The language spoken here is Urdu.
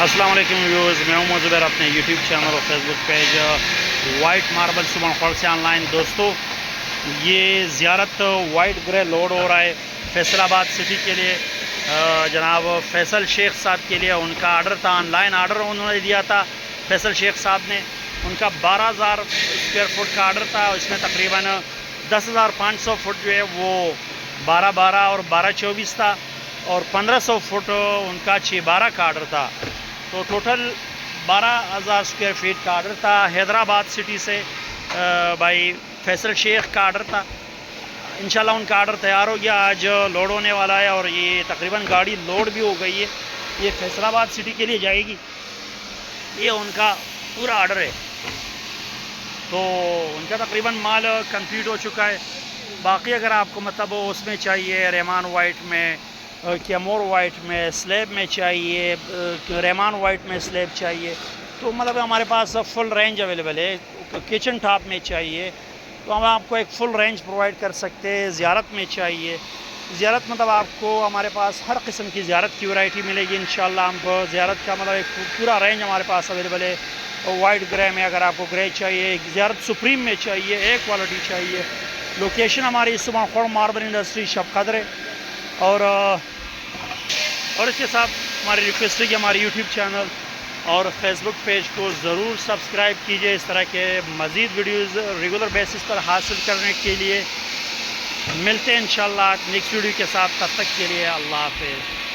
السلام علیکم ویوز میں ہوں زبیر اپنے یوٹیوب چینل اور Facebook page white marble سبن خور سے آن لائن دوستو، یہ زیارت وائٹ گرے لوڈ ہو رہا ہے فیصل آباد سٹی کے لیے۔ جناب فیصل شیخ صاحب کے لیے ان کا آرڈر تھا آن لائن آرڈر انہوں نے دیا تھا۔ فیصل شیخ صاحب نے ان کا بارہ ہزار اسکوائر فٹ کا آرڈر تھا، اس میں تقریباً دس ہزار پانچ سو فٹ جو ہے وہ بارہ بارہ اور بارہ چوبیس تھا اور پندرہ سو فٹ ان کا چھ بارہ کا آرڈر تھا۔ تو ٹوٹل بارہ ہزار اسکوائر فیٹ کا آرڈر تھا۔ حیدرآباد سٹی سے بھائی فیصل شیخ کا آرڈر تھا۔ انشاءاللہ ان کا آرڈر تیار ہو گیا۔ آج لوڈ ہونے والا ہے اور یہ تقریباً گاڑی لوڈ بھی ہو گئی ہے۔ یہ فیصل آباد سٹی کے لیے جائے گی۔ یہ ان کا پورا آرڈر ہے۔ تو ان کا تقریباً مال کمپلیٹ ہو چکا ہے۔ باقی اگر آپ کو مطلب اس میں چاہیے ریمان وائٹ میں کیمور وائٹ میں سلیب میں چاہیے ریمان وائٹ میں سلیب چاہیے۔ تو مطلب ہمارے پاس فل رینج اویلیبل ہے، کچن ٹاپ میں چاہیے۔ تو ہم آپ کو ایک فل رینج پرووائڈ کر سکتے ہیں، زیارت میں چاہیے۔ زیارت مطلب آپ کو ہمارے پاس ہر قسم کی زیارت کی ورائٹی ملے گی، انشاءاللہ ہم کو زیارت کا مطلب ایک پورا رینج ہمارے پاس اویلیبل ہے۔ وائٹ گرے میں اگر آپ کو گرے چاہیے زیارت سپریم میں چاہیے اے کوالٹی چاہیے۔ لوکیشن ہماری صبح خور ماربل انڈسٹری، شب قدر ہے۔ اور اور اس کے ساتھ ہماری ریکویسٹ ہے کہ ہمارے یوٹیوب چینل اور فیس بک پیج کو ضرور سبسکرائب کیجیے اس طرح کے مزید ویڈیوز ریگولر بیسس پر حاصل کرنے کے لیے۔ ملتے ہیں انشاءاللہ نیکسٹ ویڈیو کے ساتھ، تب تک کے لیے اللہ حافظ۔